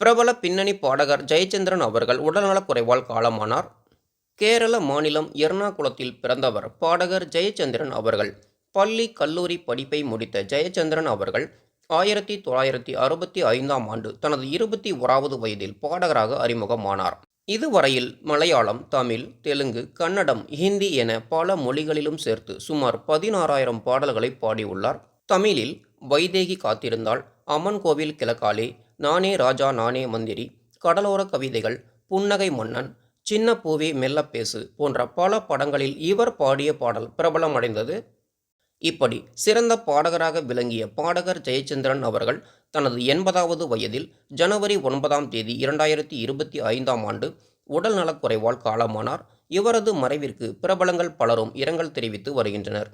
பிரபல பின்னணி பாடகர் ஜெயச்சந்திரன் அவர்கள் உடல்நலக் குறைவால் காலமானார். கேரள மாநிலம் எர்ணாகுளத்தில் பிறந்தவர் பாடகர் ஜெயச்சந்திரன் அவர்கள். பள்ளி கல்லூரி படிப்பை முடித்த ஜெயச்சந்திரன் அவர்கள் ஆயிரத்தி தொள்ளாயிரத்தி அறுபத்தி ஐந்தாம் ஆண்டு தனது இருபத்தி ஓராவது வயதில் பாடகராக அறிமுகமானார். இதுவரையில் மலையாளம் தமிழ் தெலுங்கு கன்னடம் ஹிந்தி என பல மொழிகளிலும் சேர்த்து சுமார் பதினாறாயிரம் பாடல்களை பாடியுள்ளார். தமிழில் வைதேகி காத்திருந்தால் அம்மன் கோவில் கிழக்காலே நானே ராஜா நானே மந்திரி கடலோர கவிதைகள் புன்னகை மன்னன் சின்ன பூவே மெல்ல பேசு போன்ற பல படங்களில் இவர் பாடிய பாடல் பிரபலமடைந்தது இப்படி சிறந்த பாடகராக விளங்கிய பாடகர் ஜெயச்சந்திரன் அவர்கள் தனது எண்பதாவது வயதில் ஜனவரி ஒன்பதாம் தேதி இரண்டாயிரத்தி இருபத்தி ஐந்தாம் ஆண்டு உடல் நலக்குறைவால் காலமானார். இவரது மறைவிற்கு பிரபலங்கள் பலரும் இரங்கல் தெரிவித்து வருகின்றனர்.